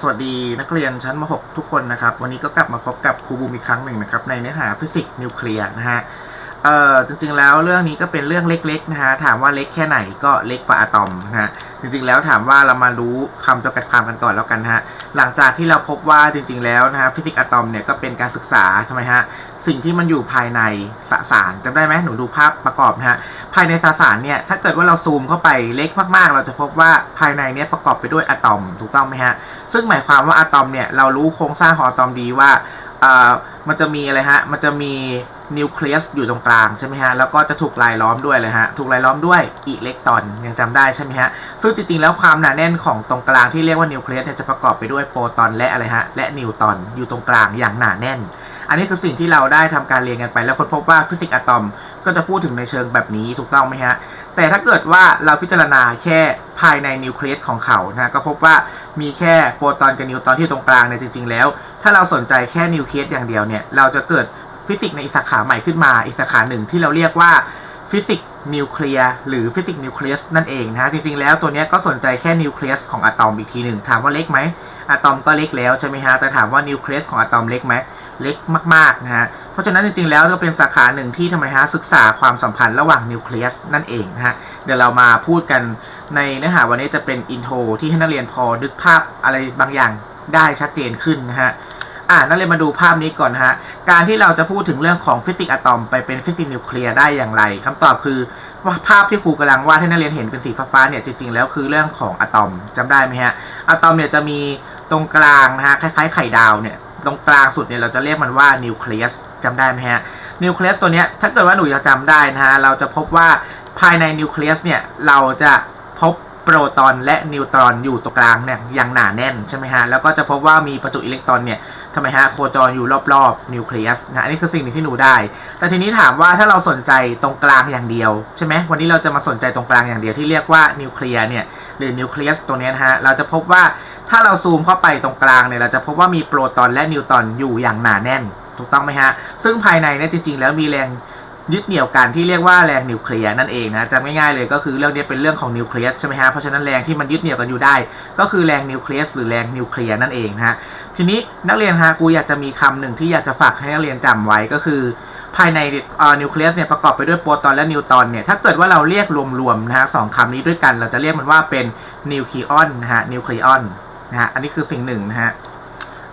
สวัสดีนักเรียนชั้นม .6 ทุกคนนะครับ วันนี้ก็กลับมาพบกับครูบูมอีกครั้งหนึ่งนะครับ ในเนื้อหาฟิสิกส์นิวเคลียร์นะฮะ เอ่อจริงๆแล้วเรื่องนี้ก็เป็นเรื่องเล็กๆนะฮะถามว่าเล็กแค่ไหนก็เล็กกว่าอะตอมนะฮะจริงๆแล้วถามว่าเรามารู้คำจำกัดความกันก่อนแล้วกันฮะหลังจากที่เราพบว่าจริงๆแล้วนะฮะฟิสิกส์อะตอมเนี่ยก็เป็นการศึกษาทำไมฮะสิ่งที่มันอยู่ภายในสสารจำได้ไหมหนูดูภาพประกอบนะฮะภายในสสารเนี่ยถ้าเกิดว่าเราซูมเข้าไปเล็กมากๆ เราจะพบว่าภายในเนี่ยประกอบไปด้วยอะตอมถูกต้องไหมฮะซึ่งหมายความว่าอะตอมเนี่ยเรารู้โครงสร้างของอะตอมดีว่าเอ่อ มันจะมีอะไรฮะ มันจะมีนิวเคลียสอยู่ตรงกลางใช่ไหมฮะ แล้วก็จะถูกลายล้อมด้วยเลยฮะ ถูกลายล้อมด้วยอิเล็กตรอนยังจำได้ใช่ไหมฮะ ซึ่งจริงๆ แล้วความหนาแน่นของตรงกลางที่เรียกว่านิวเคลียสเนี่ยจะประกอบไปด้วยโปรตอนและอะไรฮะ และนิวตรอนอยู่ตรงกลางอย่างหนาแน่น อันนี้คือสิ่งที่เราได้ทำการเรียนกันไป แล้วคนพบว่าฟิสิกส์อะตอมก็จะพูดถึงในเชิงแบบนี้ถูกต้องไหมฮะ แต่ถ้าเกิดว่าเราพิจารณาแค่ภายในนิวเคลียสของเขานะก็พบว่ามีแค่โปรตอนกับนิวตรอนที่ตรงกลางเนี่ยจริง ๆ แล้ว ถ้าเราสนใจแค่นิวเคลียสอย่างเดียวเนี่ยเราจะเกิดฟิสิกส์ในอีกสาขาใหม่ขึ้นมาอีกสาขาหนึ่งที่เราเรียกว่าฟิสิกส์นิวเคลียร์หรือฟิสิกส์นิวเคลียสนั่นเองนะฮะจริง ๆ แล้วตัวเนี้ยก็สนใจแค่นิวเคลียสของอะตอมอีกทีหนึ่งถามว่าเล็กไหมอะตอมก็เล็กแล้วใช่ไหมฮะแต่ถามว่านิวเคลียสของอะตอมเล็กไหม เล็กมากๆนะฮะ เพราะฉะนั้นจริงๆ แล้วก็เป็นสาขาหนึ่งที่ทำไมฮะศึกษาความสัมพันธ์ระหว่างนิวเคลียสนั่นเองนะฮะ เดี๋ยวเรามาพูดกันในเนื้อหาวันนี้จะเป็นอินโทรที่ให้นักเรียนพอนึกภาพอะไรบางอย่างได้ชัดเจนขึ้นนะฮะอ่านักเรียนมาดูภาพนี้ก่อนนะฮะ การที่เราจะพูดถึงเรื่องของฟิสิกส์อะตอมไปเป็นฟิสิกส์นิวเคลียร์ได้อย่างไรคำตอบคือว่าภาพที่ครูกำลังวาดให้นักเรียนเห็นเป็นสีฟ้าๆเนี่ยจริงๆแล้วคือเรื่องของอะตอมจำได้ไหมฮะ อะตอมเนี่ยจะมีตรงกลางนะฮะคล้ายๆไข่ดาวเนี่ย ตรงกลางสุดเนี่ยเราจะเรียกมันว่านิวเคลียสจำได้ไหมฮะนิวเคลียสตัวเนี้ยถ้าเกิดว่าหนูจะจำได้นะฮะเราจะพบว่าภายในนิวเคลียสเนี่ยเราจะพบ โปรตอนและนิวตรอนอยู่ตรงกลางเนี่ยอย่างหนาแน่นใช่ไหมฮะแล้วก็จะพบว่ามีประจุอิเล็กตรอนเนี่ยทำไมฮะโคจรอยู่รอบๆนิวเคลียสนะอันนี้คือสิ่งหนึ่งที่หนูได้ แต่ทีนี้ถามว่าถ้าเราสนใจตรงกลางอย่างเดียวใช่ไหมวันนี้เราจะมาสนใจตรงกลางอย่างเดียวที่เรียกว่านิวเคลียร์เนี่ยหรือนิวเคลียสตัวนี้นะฮะเราจะพบว่าถ้าเราซูมเข้าไปตรงกลางเนี่ยเราจะพบว่ามีโปรตอนและนิวตรอนอยู่อย่างหนาแน่น ถูกต้องไหมฮะซึ่งภายในเนี่ยจริงๆ แล้วมีแรง ยึดเหนี่ยวกันที่เรียกว่าแรงนิวเคลียร์นั่นเองนะจำง่ายๆเลยก็คือเรื่องนี้เป็นเรื่องของนิวเคลียสใช่ไหมฮะเพราะฉะนั้นแรงที่มันยึดเหนี่ยวกันอยู่ได้ ก็คือแรงนิวเคลียสหรือแรงนิวเคลียร์นั่นเองนะฮะทีนี้นักเรียนฮะครูอยากจะมีคำหนึ่งที่อยากจะฝากให้นักเรียนจำไว้ก็คือ ภายในนิวเคลียสเนี่ยประกอบไปด้วยโปรตอนและนิวตอนเนี่ยถ้าเกิดว่าเราเรียกรวมๆนะฮะสองคำนี้ด้วยกันเราจะเรียกมันว่าเป็นนิวคลีออนนะฮะนิวคลีออนนะฮะอันนี้คือสิ่งหนึ่งนะฮะ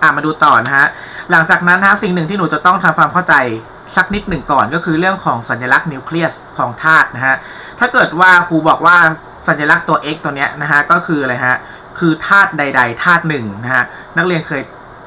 อะมาดูต่อนะฮะหลังจากนั้นนะฮะสิ่งหนึ่งที่หนูจะต้องทำความเข้าใจ สักนิดหนึ่งก่อนก็คือเรื่องของสัญลักษณ์นิวเคลียสของธาตุนะฮะ ถ้าเกิดว่าครูบอกว่าสัญลักษณ์ตัว x ตัวเนี้ยนะฮะก็คืออะไรฮะ คือธาตุใดๆธาตุหนึ่งนะฮะ นักเรียนเคย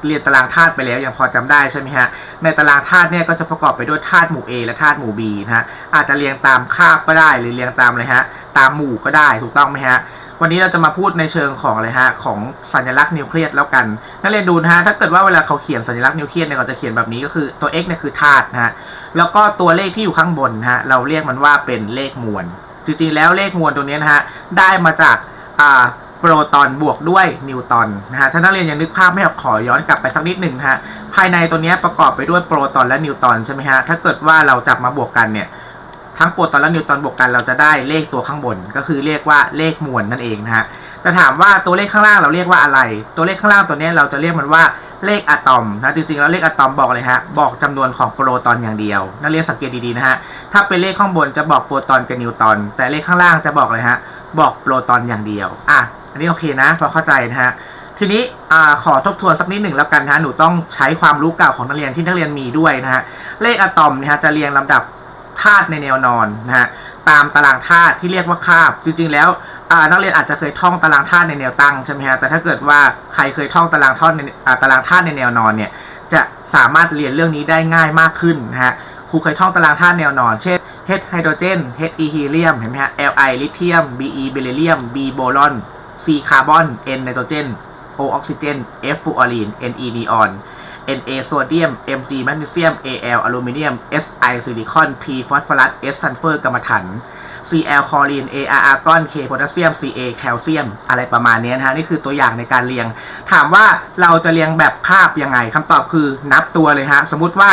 เรียนตารางธาตุไปแล้วยังพอจำได้ใช่ไหมฮะ ในตารางธาตุเนี่ยก็จะประกอบไปด้วยธาตุหมู่ A และธาตุหมู่ B นะฮะ อาจจะเรียงตามคาบก็ได้หรือเรียงตามอะไรฮะ ตามหมู่ก็ได้ถูกต้องไหมฮะ วันนี้เราจะมาพูดในเชิงของอะไรฮะของสัญลักษณ์นิวเคลียสแล้วกันนักเรียนดูนะฮะถ้าเกิดว่าเวลาเขาเขียนสัญลักษณ์นิวเคลียสเนี่ยเขาจะเขียนแบบนี้ก็คือตัว x เนี่ยคือธาตุนะฮะแล้วก็ตัวเลขที่อยู่ข้างบนนะฮะเราเรียกมันว่าเป็นเลขมวล จริงๆแล้วเลขมวลตัวนี้นะฮะได้มาจากอ่าโปรตอนบวกด้วยนิวตอนนะฮะถ้านักเรียนยังนึกภาพไม่ออกขอย้อนกลับไปสักนิดหนึ่งนะฮะภายในตัวนี้ประกอบไปด้วยโปรตอนและนิวตอนใช่ไหมฮะถ้าเกิดว่าเราจับมาบวกกันเนี่ย ทั้งโปรตอนและนิวตอนบวกกันเราจะได้เลขตัวข้างบน ก็คือเรียกว่าเลขมวลนั่นเองนะฮะแต่ถามว่าตัวเลขข้างล่างเราเรียกว่าอะไร ตัวเลขข้างล่างตัวนี้เราจะเรียกมันว่าเลขอะตอมนะจริงๆแล้วเลขอะตอมบอกเลยฮะบอกจำนวนของโปรตอนอย่างเดียวนักเรียนสังเกตดีๆนะฮะถ้าเป็นเลขข้างบนจะบอกโปรตอนกับนิวตอนแต่เลขข้างล่างจะบอกเลยฮะบอกโปรตอนอย่างเดียวอะอันนี้โอเคนะพอเข้าใจนะฮะทีนี้อขอทบทวนสักนิดหนึ่งแล้วกันนะฮะหนูต้องใช้ความรู้เก่าของนักเรียนที่นักเรียนมีด้วยนะฮะเลขอะตอมนะฮะจะเรียงลำดับ ธาตุในแนวนอนนะฮะตามตารางธาตุที่เรียกว่าคาบ จริง ๆ แล้วนักเรียนอาจจะเคยท่องตารางธาตุในแนวตั้งใช่ไหมฮะแต่ถ้าเกิดว่าใครเคยท่องตารางธาตุในตารางธาตุในแนวนอนเนี่ยจะสามารถเรียนเรื่องนี้ได้ง่ายมากขึ้นนะฮะครูเคยท่องตารางธาตุแนวนอน เช่น H ไฮโดรเจน H อีฮีเลียมเห็นไหมฮะ Li ลิเธียม Be เบริเลียม B โบรอน C คาร์บอน N ไนโตรเจน O ออกซิเจน F ฟูออรีน Ne นีออน Na โซเดียม Mg แมกนีเซียม Al อลูมิเนียม Si ซิลิคอน P ฟอสฟอรัส S ซัลเฟอร์กัมมันถัน Cl คลอรีน Ar อาร์กอน K โพแทสเซียม Ca แคลเซียม อะไรประมาณนี้นะฮะ นี่คือตัวอย่างในการเรียง ถามว่าเราจะเรียงแบบคาบยังไงคำตอบคือนับตัวเลยฮะ สมมติว่า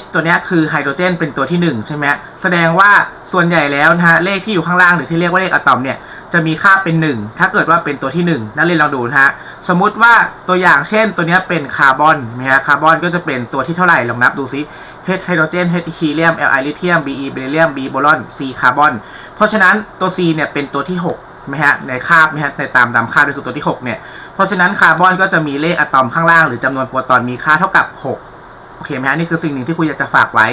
H ตัวนี้คือไฮโดรเจนเป็นตัวที่ 1 ใช่ไหมแสดงว่าส่วนใหญ่แล้วนะฮะ เลขที่อยู่ข้างล่างหรือที่เรียกว่าเลขอะตอมเนี่ย จะมีค่าเป็น 1 ถ้าเกิดว่าเป็นตัวที่ 1 นักเรียนลองดูนะฮะ สมมุติว่าตัวอย่างเช่น ตัวนี้เป็นคาร์บอนนะฮะ คาร์บอนก็จะเป็นตัวที่เท่าไหร่ ลองนับดูซิ H ไฮโดรเจน H ฮีเลียม L ไอลิเทียม B E เบรเลียม B โบรอน C คาร์บอน เพราะฉะนั้นตัว C เนี่ยเป็นตัวที่6ไหมฮะในคาบไหมฮะในตามดำคาบก็คือตัวที่ 6 เนี่ย เพราะฉะนั้นคาร์บอนก็จะมีเลขอะตอมข้างล่างหรือจำนวนโปรตอนมีค่าเท่ากับ 6 โอเคไหมฮะนี่คือสิ่งหนึ่งที่ครูอยากจะฝากไว้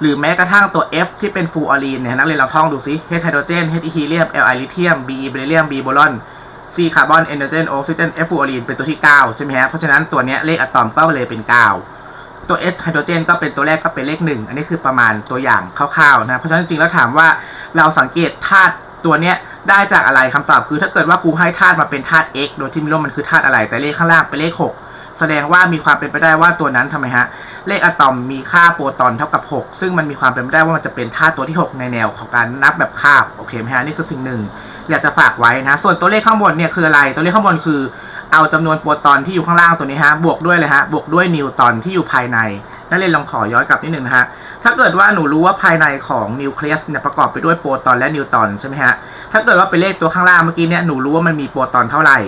หรือแม้กระทั่งตัว F ที่เป็นฟูออรีนเนี่ยนักเรียนลองท่องดูซิ H ไฮโดรเจน H ฮีเลียม L ไอลิเทียม B E เบริเลียม B โบรอน C คาร์บอนเอนโดรเจนออกซิเจน F ฟูออรีนเป็นตัวที่ 9 ใช่ไหมฮะ เพราะฉะนั้นตัวเนี้ยเลขอะตอมก็เลยเป็น 9 ตัว H ไฮโดรเจนก็เป็นตัวแรกก็เป็นเลข 1 อันนี้คือประมาณตัวอย่างคร่าวๆนะ เพราะฉะนั้นจริงๆแล้วถามว่าเราสังเกตธาตุตัวเนี้ยได้จากอะไรคำตอบคือถ้าเกิดว่าครูให้ธาตุมาเป็นธาตุ x โดยที่ไม่รู้มันคือธาตุอะไรแต่เลขข้างล่างเป็นเลข 6 แสดงว่ามีความเป็นไปได้ว่าตัวนั้นทำไมฮะ เลขอะตอมมีค่าโปรตอนเท่ากับ 6 ซึ่งมันมีความเป็นไปได้ว่ามันจะเป็นธาตุตัวที่ 6 ในแนวของการนับแบบคาบโอเคไหมฮะนี่คือสิ่งหนึ่ง อยากจะฝากไว้นะส่วนตัวเลขข้างบนเนี่ยคืออะไร ตัวเลขข้างบนคือ เอาจำนวนโปรตอนที่อยู่ข้างล่างตัวนี้ฮะบวกด้วยเลยฮะบวกด้วยนิวตอนที่อยู่ภายในนักเรียนลองขอย้อนกลับนิดหนึ่งนะฮะ ถ้าเกิดว่าหนูรู้ว่าภายในของนิวเคลียสเนี่ยประกอบไปด้วยโปรตอนและนิวตอนใช่ไหมฮะ ถ้าเกิดว่าเป็นเลขตัวข้างล่างเมื่อกี้เนี่ยหนูรู้ว่ามันมีโปรตอนเท่าไหร่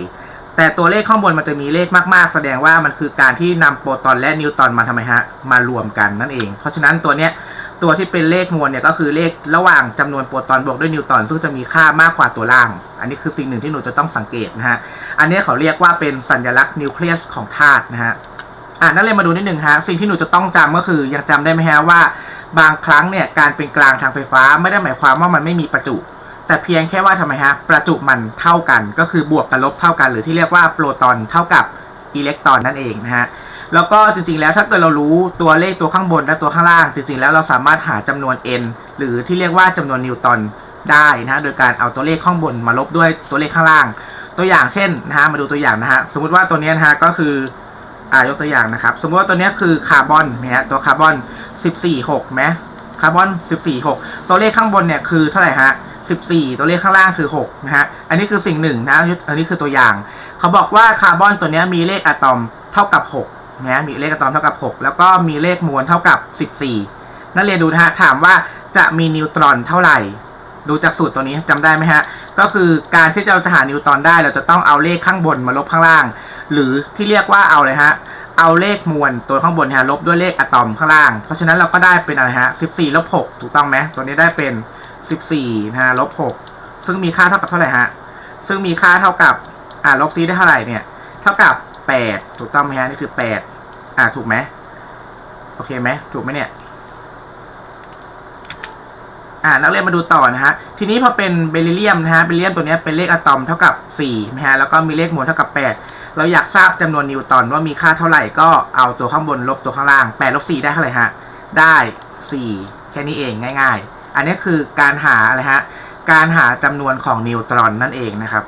แต่ตัวเลขข้างบนมันจะมีเลขมากๆ แสดงว่ามันคือการที่นำโปรตอนและนิวตอนมาทำไมฮะมารวมกันนั่นเอง เพราะฉะนั้นตัวเนี้ยตัวที่เป็นเลขมวลเนี่ยก็คือเลขระหว่างจำนวนโปรตอนบวกด้วยนิวตอนซึ่งจะมีค่ามากกว่าตัวล่าง อันนี้คือสิ่งหนึ่งที่หนูจะต้องสังเกตนะฮะอันนี้เขาเรียกว่าเป็นสัญลักษณ์นิวเคลียสของธาตุนะฮะอะนักเรียมาดูนิดหนึ่งฮะสิ่งที่หนูจะต้องจำก็คือยังจำได้ไหมฮะว่า บางครั้งเนี่ยการเป็นกลางทางไฟฟ้าไม่ได้หมายความว่ามันไม่มีประจุ แต่เพียงแค่ว่าทำไมฮะประจุมันเท่ากัน ก็คือบวกกับลบเท่ากัน หรือที่เรียกว่าโปรตอนเท่ากับอิเล็กตรอนนั่นเองนะฮะแล้วก็จริงๆแล้วถ้าเกิดเรารู้ตัวเลขตัวข้างบนและตัวข้างล่าง จริงๆแล้วเราสามารถหาจำนวน n หรือที่เรียกว่าจำนวนนิวตันได้นะฮะโดยการเอาตัวเลขข้างบนมาลบด้วยตัวเลขข้างล่าง ตัวอย่างเช่นนะฮะมาดูตัวอย่างนะฮะสมมุติว่าตัวนี้นะฮะก็คืออ่ายกตัวอย่างนะครับ สมมติว่าตัวนี้คือคาร์บอนนะฮะตัวคาร์บอน 14 6ไหมคาร์บอน 14 6 ตัวเลขข้างบนเนี่ยคือเท่าไหร่ฮะ 14 ตัวเลขข้างล่างคือ 6 นะฮะ อันนี้คือสิ่งหนึ่งนะ อันนี้คือตัวอย่าง เขาบอกว่าคาร์บอนตัวนี้มีเลขอะตอมเท่ากับ6นะมีเลขอะตอมเท่ากับ 6 แล้วก็มีเลขมวลเท่ากับ 14 นักเรียนดูนะฮะ ถามว่าจะมีนิวตรอนเท่าไหร่ ดูจากสูตรตัวนี้จำได้ไหมฮะ ก็คือการที่เราจะหานิวตรอนได้ เราจะต้องเอาเลขข้างบนมาลบข้างล่าง หรือที่เรียกว่าเอาเลยฮะเอาเลขมวลตัวข้างบนฮะลบด้วยเลขอะตอมข้างล่าง เพราะฉะนั้นเราก็ได้เป็นอะไรฮะ 14ลบ6ถูกต้องไหมตัวนี้ได้เป็น 14นะฮะลบ6ซึ่งมีค่าเท่ากับเท่าไหร่ฮะ ซึ่งมีค่าเท่ากับ อ่าลบซีได้เท่าไหร่เนี่ย เท่ากับ8ถูกต้องไหมฮะนี่คือ8อ่าถูกไหมโอเคไหมถูกไหมเนี่ยอ่านักเรียนมาดูต่อนะฮะ ทีนี้พอเป็นเบริเลียมนะฮะ เบริเลียมตัวนี้เป็นเลขอะตอมเท่ากับ4นะฮะ แล้วก็มีเลขมวลเท่ากับ 8 เราอยากทราบจำนวนนิวตอนว่ามีค่าเท่าไหร่ก็เอาตัวข้างบนลบตัวข้างล่าง8ลบ4ได้เท่าไหร่ฮะ ได้ 4 แค่นี้เองง่าย ๆ อันนี้คือการหาอะไรฮะ การหาจำนวนของนิวตรอนนั่นเองนะครับ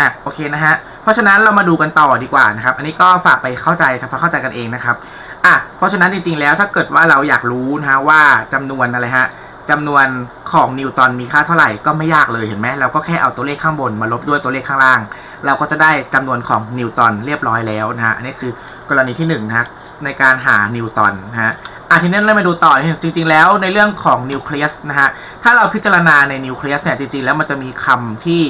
อะโอเคนะฮะ เพราะฉะนั้นเรามาดูกันต่อดีกว่านะครับ อันนี้ก็ฝากไปเข้าใจทำความเข้าใจกันเองนะครับอะเพราะฉะนั้นจริงๆแล้วถ้าเกิดว่าเราอยากรู้นะฮะว่าจำนวนอะไรฮะจำนวนของนิวตอนมีค่าเท่าไหร่ก็ไม่ยากเลยเห็นไหมเราก็แค่เอาตัวเลขข้างบนมาลบด้วยตัวเลขข้างล่าง เราก็จะได้จำนวนของนิวตอนเรียบร้อยแล้วนะฮะอันนี้คือกรณีที่1นงนะฮะในการหานิวตอนนะฮะ อาทีนี้เรามาดูต่อจริง ๆ แล้วในเรื่องของนิวเคลียสนะฮะถ้าเราพิจารณาในนิวเคลียสเนี่ยจริง ๆ แล้วมันจะมีคำที่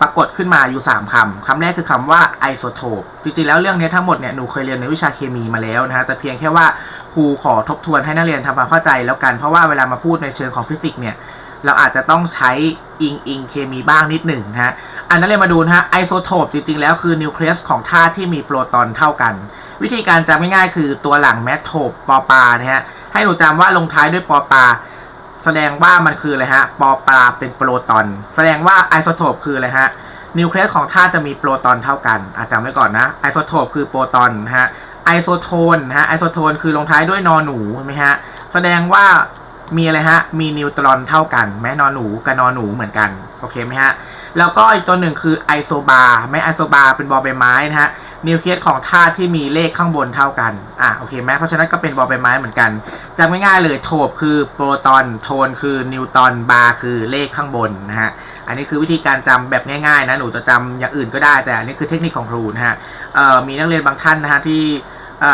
ปรากฏขึ้นมาอยู่ 3คำคำแรกคือคำว่าไอโซโทปจริง ๆ แล้วเรื่องนี้ทั้งหมดเนี่ยหนูเคยเรียนในวิชาเคมีมาแล้วนะฮะแต่เพียงแค่ว่าครูขอทบทวนให้นักเรียนทำความเข้าใจแล้วกันเพราะว่าเวลามาพูดในเชิงของฟิสิกส์เนี่ย เราอาจจะต้องใช้อิงอิงเคมีบ้างนิดหนึ่งนะฮะ อันนั้นเลยมาดูนะฮะ ไอโซโทปจริง ๆ แล้วคือนิวเคลียสของธาตุที่มีโปรตอนเท่ากัน วิธีการจำง่ายๆ คือตัวหลังแมทโทปปอปานะฮะ ให้หนูจำว่าลงท้ายด้วยปอปา แสดงว่ามันคืออะไรฮะ ปอปลาเป็นโปรตอน แสดงว่าไอโซโทปคืออะไรฮะ นิวเคลียสของธาตุจะมีโปรตอนเท่ากัน อาจำไว้ก่อนนะ ไอโซโทปคือโปรตอนนะฮะ ไอโซโทนนะฮะ ไอโซโทนคือลงท้ายด้วยนอหนูใช่ไหมฮะ แสดงว่า มีอะไรฮะ มีนิวตรอนเท่ากัน แม้นอนหนูกับนอนหนูเหมือนกัน โอเคไหมฮะ แล้วก็อีกตัวหนึ่งคือไอโซบาร์ไม่ไอโซบาร์เป็นบอใบไม้นะฮะ นิวเคลียสของธาตุที่มีเลขข้างบนเท่ากัน อะ โอเคไหมเพราะฉะนั้นก็เป็นบอใบไม้เหมือนกันจำง่ายๆเลย โทบคือโปรตอน โทนคือนิวตรอน บาร์คือเลขข้างบนนะฮะ อันนี้คือวิธีการจำแบบง่ายๆนะ หนูจะจำอย่างอื่นก็ได้ แต่อันนี้คือเทคนิคของครูนะฮะ เอ่อ มีนักเรียนบางท่านนะฮะที่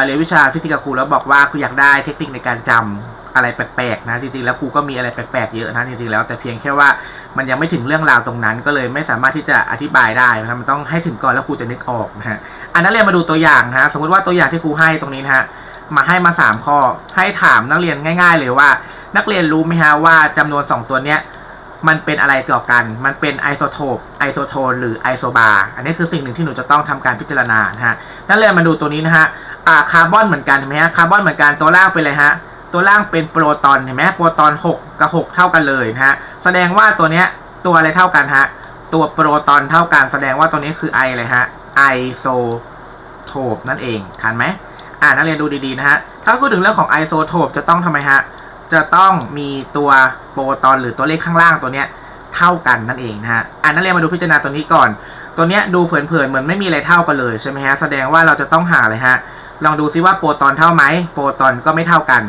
เรียนวิชาฟิสิกส์กับครูแล้วบอกว่าคุณอยากได้เทคนิคในการจำ อะไรแปลกๆนะจริงๆแล้วครูก็มีอะไรแปลกๆเยอะนะจริงๆแล้ว แต่เพียงแค่ว่ามันยังไม่ถึงเรื่องราวตรงนั้น ก็เลยไม่สามารถที่จะอธิบายได้นะมันต้องให้ถึงก่อนแล้วครูจะนึกออกนะฮะอันนั้นเรียนมาดูตัวอย่างนะฮะสมมติว่าตัวอย่างที่ครูให้ตรงนี้นะฮะมาให้มา 3 ข้อ ให้ถามนักเรียนง่าย ๆ เลยว่า นักเรียนรู้ไหมฮะว่าจำนวน 2 ตัวเนี้ยมันเป็นอะไรต่อกัน มันเป็นไอโซโทป ไอโซโทน หรือไอโซบาร์อันนี้คือสิ่งหนึ่งที่หนูจะต้องทำการพิจารณานะฮะ นั่นเลยมาดูตัวนี้นะฮะ อ่า คาร์บอนเหมือนกันเห็นไหมฮะ คาร์บอนเหมือนกัน ตัวล่างเป็นอะไรฮะ ตัวล่างเป็นโปรตอนเห็นไหมโปรตอน 6 กับ 6 เท่ากันเลยนะฮะแสดงว่าตัวเนี้ยตัวอะไรเท่ากันฮะตัวโปรตอนเท่ากันแสดงว่าตัวนี้คือไออะไรฮะไอโซโทปนั่นเองทันไหมอ่านักเรียนดูดีๆนะฮะถ้าพูดถึงเรื่องของไอโซโทปจะต้องทำไมฮะจะต้องมีตัวโปรตอนหรือตัวเลขข้างล่างตัวเนี้ยเท่ากันนั่นเองนะฮะอ่านักเรียนมาดูพิจารณาตัวนี้ก่อน ตัวเนี้ยดูเผินๆเหมือนไม่มีอะไรเท่ากันเลยใช่ไหมฮะแสดงว่าเราจะต้องหาเลยฮะลองดูซิว่าโปรตอนเท่าไหมโปรตอนก็ไม่เท่ากัน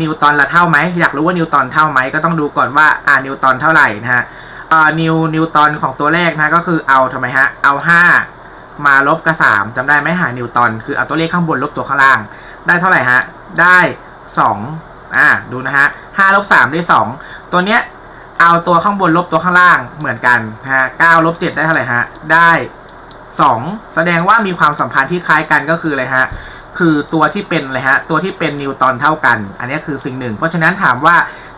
นิวตอนละเท่าไหมอยากรู้ว่านิวตอนเท่าไหมก็ต้องดูก่อนว่าอ่านิวตอนเท่าไหร่นะฮะอ่านิวนิวตอนของตัวแรกนะก็คือเอาทำไมฮะเอา 5 มาลบกับ 3จำได้ไหมหานิวตอนคือเอาตัวเลขข้างบนลบตัวข้างล่าง ได้เท่าไหร่ฮะได้2อ่าดูนะฮะ5ลบ3ได้ 2 ตัวเนี้ยเอาตัวข้างบนลบตัวข้างล่างเหมือนกันนะฮะ9ลบ7ได้เท่าไหร่ฮะได้ 2 แสดงว่ามีความสัมพันธ์ที่คล้ายกันก็คืออะไรฮะ คือตัวที่เป็นอะไรฮะตัวที่เป็นนิวตอนเท่ากัน อันนี้คือสิ่งหนึ่ง เพราะฉะนั้นถามว่า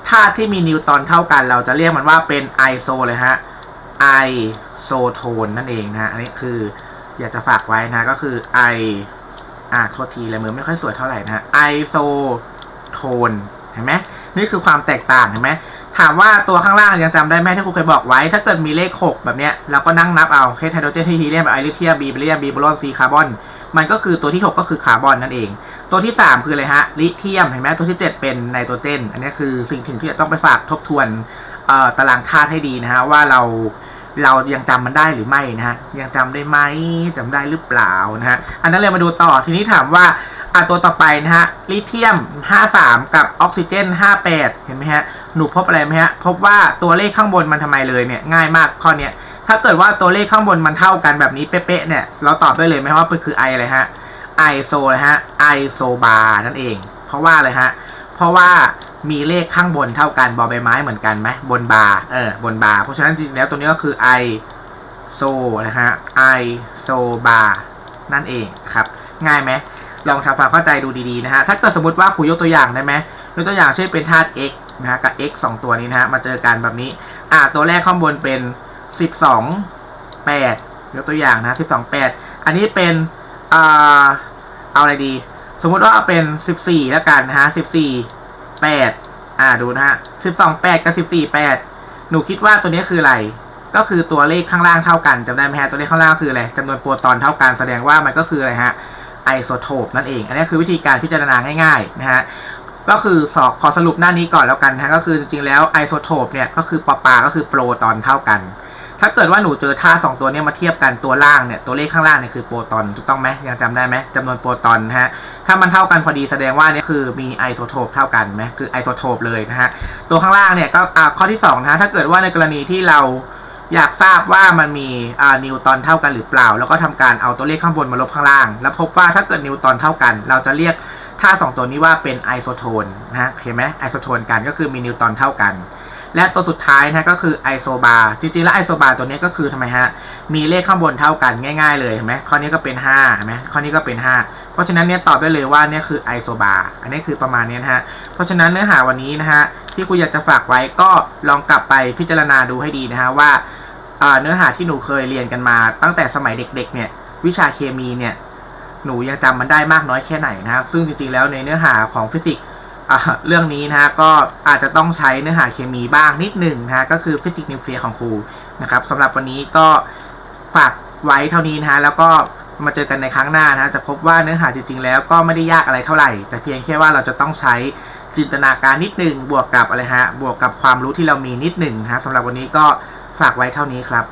ธาตุที่มีนิวตอนเท่ากัน เราจะเรียกมันว่าเป็นไอโซเลยฮะไอโซโทนนั่นเองนะอันนี้คืออยากจะฝากไว้นะก็คือไออ่าโทษทีเลยมือไม่ค่อยสวยเท่าไหร่นะไอโซโทนเห็นไหมนี่คือความแตกต่างเห็นไหม ถามว่าตัวข้างล่างยังจำได้ไหมที่ครูเคยบอกไว้ ถ้าเกิดมีเลข 6 แบบเนี้ยเราก็นั่งนับเอาเฮไฮโดรเจนฮีเลียมไอริเทียมบีเบเรียมบีโบรอนซีคาร์บอนมันก็คือตัวที่ 6 ก็คือคาร์บอนนั่นเอง ตัวที่ 3 คืออะไรฮะลิเทียมเห็นไหมตัวที่ 7 เป็นไนโตรเจน อันนี้คือสิ่งที่จะต้องไปฝากทบทวนตารางธาตุให้ดีนะฮะว่าเรา เรายังจำมันได้หรือไม่นะฮะยังจำได้ไหมจำได้หรือเปล่านะฮะอันนั้นเลยมาดูต่อทีนี้ถามว่าอะตัวต่อไปนะฮะลิเทียม 53 กับออกซิเจน 58 เห็นไหมฮะหนูพบอะไรไหมฮะพบว่าตัวเลขข้างบนมันทำไมเลยเนี่ยง่ายมากข้อเนี้ยถ้าเกิดว่าตัวเลขข้างบนมันเท่ากันแบบนี้เป๊ะๆเนี่ยเราตอบได้เลยไหมว่ามันคือไออะไรฮะไอโซเลยฮะไอโซบาร์นั่นเอง เพราะว่าอะไรฮะเพราะว่า มีเลขข้างบนเท่ากันบอใบไม้เหมือนกันไหมบนบาร์เออบนบาร์เพราะฉะนั้นจริงๆแล้วตัวนี้ก็คือไอโซนะฮะไอโซบานั่นเองครับ ง่ายไหมลองทำความเข้าใจดูดีๆนะฮะถ้าเกิดสมมติว่าครูยกตัวอย่างได้ไหมยกตัวอย่างเช่นเป็นธาตุ x นะฮะกับ x สองตัวนี้นะฮะมาเจอกันแบบนี้อ่าตัวแรกข้างบนเป็น 12 8 ยกตัวอย่างนะ12 8 อันนี้เป็นอ่าเอาอะไรดี สมมุติว่าเอาเป็น 14 แล้วกันนะฮะ14 8อ่าดูนะฮะ12 8กับ14 8หนูคิดว่าตัวนี้คืออะไร ก็คือตัวเลขข้างล่างเท่ากันจำได้ไหมฮะตัวเลขข้างล่างคืออะไรจำนวนโปรตอนเท่ากันแสดงว่ามันก็คืออะไรฮะไอโซโทปนั่นเอง อันนี้คือวิธีการพิจารณาง่ายๆนะฮะก็คือสอขอสรุปหน้านี้ก่อนแล้วกันนะฮะก็คือจริงๆแล้วไอโซโทปเนี่ยก็คือปอปาก็คือโปรตอนเท่ากัน ถ้าเกิดว่าหนูเจอท่าสองตัวเนี้มาเทียบกันตัวล่างเนี่ยตัวเลขข้างล่างเนี่ยคือโปรตอนถูกต้องไหมยังจำได้ไหมจำนวนโปรตอนนะฮะถ้ามันเท่ากันพอดีแสดงว่าเนี่ยคือมีไอโซโทปเท่ากันไหมคือไอโซโทปเลยนะฮะตัวข้างล่างเนี่ยก็อ่าข้อที่สองนะฮะถ้าเกิดว่าในกรณีที่เราอยากทราบว่ามันมีอ่านิวตอนเท่ากันหรือเปล่า แล้วก็ทำการเอาตัวเลขข้างบนมาลบข้างล่าง แล้วพบว่าถ้าเกิดนิวตอนเท่ากัน เราจะเรียกท่าสองตัวนี้ว่าเป็นไอโซโทนนะฮะเห็นไหมไอโซโทนกันก็คือมีนิวตอนเท่ากัน และตัวสุดท้ายนะก็คือไอโซบาร์จริงๆแล้วไอโซบาร์ตัวนี้ก็คือทำไมฮะ มีเลขข้างบนเท่ากันง่าย ๆ เลยเห็นไหมข้อนี้ก็เป็น5เห็นไหมข้อนี้ก็เป็น 5 เพราะฉะนั้นเนี่ยตอบได้เลยว่าเนี่ยคือไอโซบาร์อันนี้คือประมาณนี้นะฮะ เพราะฉะนั้นเนื้อหาวันนี้นะฮะที่กูอยากจะฝากไว้ก็ลองกลับไปพิจารณาดูให้ดีนะฮะว่าเนื้อหาที่หนูเคยเรียนกันมา ตั้งแต่สมัยเด็กๆเนี่ยวิชาเคมีเนี่ยหนูยังจำมันได้มากน้อยแค่ไหนนะฮะซึ่งจริงๆแล้วในเนื้อหาของฟิสิกส์ เรื่องนี้นะฮะก็อาจจะต้องใช้เนื้อหาเคมีบ้างนิดหนึ่งนะฮะก็คือฟิสิกส์นิวเคลียร์ของครูนะครับสำหรับวันนี้ก็ฝากไว้เท่านี้นะฮะแล้วก็มาเจอกันในครั้งหน้านะฮะจะพบว่าเนื้อหาจริงๆ แล้วก็ไม่ได้ยากอะไรเท่าไหร่ แต่เพียงแค่ว่าเราจะต้องใช้จินตนาการนิดหนึ่งบวกกับอะไรฮะบวกกับความรู้ที่เรามีนิดหนึ่งนะฮะสำหรับวันนี้ก็ฝากไว้เท่านี้ครับ